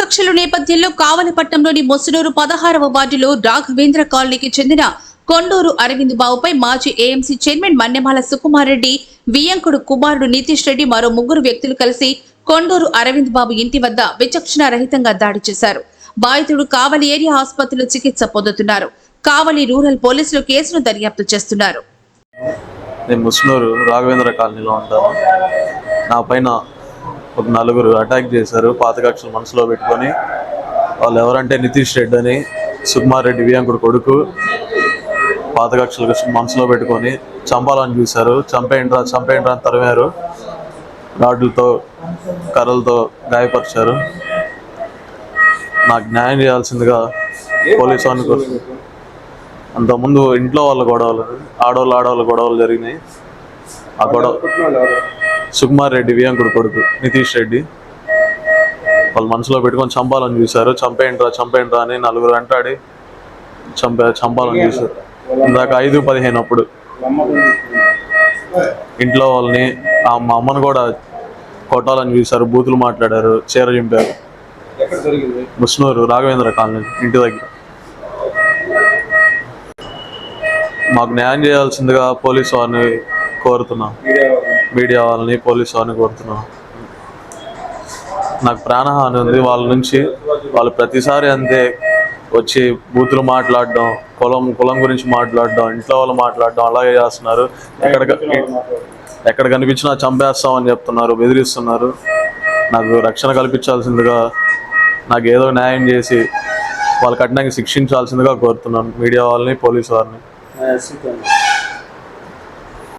కక్షల నేపథ్యంలో కావలపట్నంలోని మొసలూరు పదహారవ వార్డులో రాఘవేంద్ర కాలనీకి చెందిన కొండూరు అరవింద్ బాబుపై మాజీ ఏఎంసీ చైర్మన్ మన్నెమాల సుకుమార్ రెడ్డి వియంకుడు కుమారుడు నితీష్ రెడ్డి మరో ముగ్గురు వ్యక్తులు కలిసి కొండూరు అరవింద్ బాబు ఇంటి వద్ద విచక్షణ రహితంగా దాడి చేశారు. బాధితుడు కావలి ఏరియా ఆసుపత్రిలో చికిత్స పొందుతున్నారు. కావలి రూరల్ పోలీసులు కేసును దర్యాప్తు చేస్తున్నారు. నేను ముస్నూరు రాఘవేంద్ర కాలనీలో ఉంటాను. నా పైన ఒక నలుగురు అటాక్ చేశారు. పాత కక్షలు మనసులో పెట్టుకొని. వాళ్ళు ఎవరంటే నితీష్ రెడ్డి అని సుకుమార్ రెడ్డి వియాంకుడు కొడుకు. పాత కక్షలు మనసులో పెట్టుకొని చంపాలని చూశారు. చంపేయండిరా చంపేయండిరా అని తరిమారు. రాడ్లతో కర్రలతో గాయపరిచారు. నాకు న్యాయం చేయాల్సిందిగా పోలీసు వారిని అంతకుముందు ఇంట్లో వాళ్ళ గొడవలు ఆడవాళ్ళు ఆడవాళ్ళ గొడవలు జరిగినాయి. ఆ గొడవ సుకుమార్ రెడ్డి వియంకుడు కొడుకు నితీష్ రెడ్డి. వాళ్ళు మనసులో పెట్టుకొని చంపాలని చూశారు. చంపేయండిరా చంపేయండిరా అని నలుగురు వెంటాడి చంపే చంపాలని చూశారు. ఇందాక ఐదు పదిహేను అప్పుడు. ఇంట్లో వాళ్ళని మా అమ్మను కూడా కొట్టాలని చూశారు. బూతులు మాట్లాడారు. చీర చింపారు. ముస్నూరు రాఘవేంద్ర కాలనీ ఇంటి దగ్గర. మాకు న్యాయం చేయాల్సిందిగా పోలీసు వారిని కోరుతున్నాం. మీడియా వాళ్ళని పోలీసు వారిని కోరుతున్నాం. నాకు ప్రాణహాని ఉంది. వాళ్ళ నుంచి వాళ్ళు ప్రతిసారి అంతే. వచ్చి బూతులు మాట్లాడడం కులం కులం గురించి మాట్లాడడం ఇంట్లో వాళ్ళు మాట్లాడడం అలాగే చేస్తున్నారు. ఎక్కడ ఎక్కడ కనిపించినా చంపేస్తామని చెప్తున్నారు బెదిరిస్తున్నారు. నాకు రక్షణ కల్పించాల్సిందిగా నాకు ఏదో న్యాయం చేసి వాళ్ళ కఠినంగా శిక్షించాల్సిందిగా కోరుతున్నాను. మీడియా వాళ్ళని పోలీసు వారిని